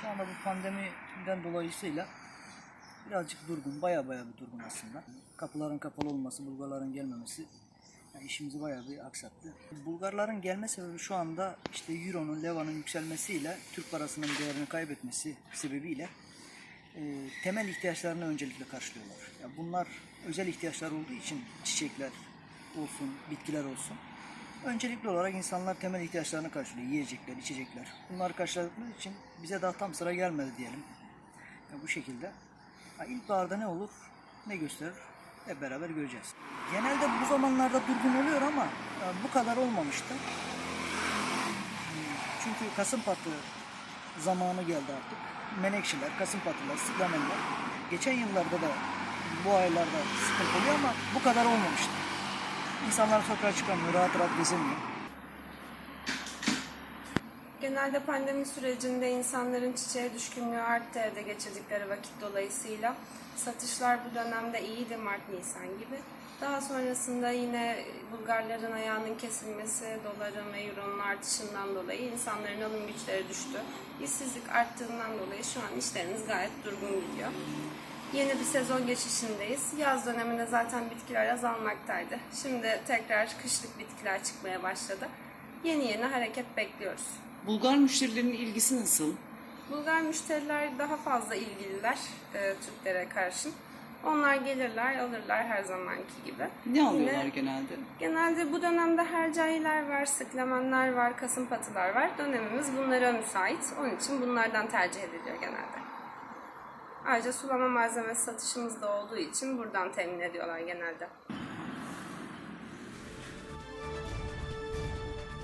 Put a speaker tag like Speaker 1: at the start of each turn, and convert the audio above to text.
Speaker 1: Şu anda bu pandemiden dolayısıyla birazcık durgun, baya baya bir durgun aslında. Kapıların kapalı olması, Bulgarların gelmemesi yani işimizi bayağı bir aksattı. Bulgarların gelme sebebi şu anda işte Euro'nun, Leva'nın yükselmesiyle Türk parasının değerini kaybetmesi sebebiyle e, temel ihtiyaçlarını öncelikle karşılıyorlar. Ya bunlar özel ihtiyaçlar olduğu için çiçekler olsun, bitkiler olsun. Öncelikli olarak insanlar temel ihtiyaçlarını karşılıyor. Yiyecekler, içecekler. Bunları karşıladıkları için bize daha tam sıra gelmedi diyelim. Ya bu şekilde. Ha, ilkbaharda ne olur, ne gösterir hep beraber göreceğiz. Genelde bu zamanlarda durgun oluyor ama bu kadar olmamıştı. Çünkü Kasım patı zamanı geldi artık. Menekşeler, Kasım patılar, sıklamenler. Geçen yıllarda da bu aylarda sıkıntı oluyor ama bu kadar olmamıştı. İnsanlar sokağa çıkamıyor, rahat rahat gezemiyor.
Speaker 2: Genelde pandemi sürecinde insanların çiçeğe düşkünlüğü arttı evde geçirdikleri vakit dolayısıyla. Satışlar bu dönemde iyiydi Mart-Nisan gibi. Daha sonrasında yine Bulgarların ayağının kesilmesi, doların ve euronun artışından dolayı insanların alım güçleri düştü. İşsizlik arttığından dolayı şu an işlerimiz gayet durgun gidiyor. Yeni bir sezon geçişindeyiz. Yaz döneminde zaten bitkiler azalmaktaydı. Şimdi tekrar kışlık bitkiler çıkmaya başladı. Yeni yeni hareket bekliyoruz.
Speaker 3: Bulgar müşterilerin ilgisi nasıl?
Speaker 2: Bulgar müşteriler daha fazla ilgililer e, Türklere karşı. Onlar gelirler, alırlar her zamanki gibi.
Speaker 3: Ne alıyorlar
Speaker 2: Yine-
Speaker 3: genelde?
Speaker 2: Genelde bu dönemde hercailer var, sıklamenler var, kasım patılar var. Dönemimiz bunlara müsait. Onun için bunlardan tercih ediliyor genelde. Ayrıca sulama malzemesi satışımız da olduğu için buradan temin ediyorlar genelde.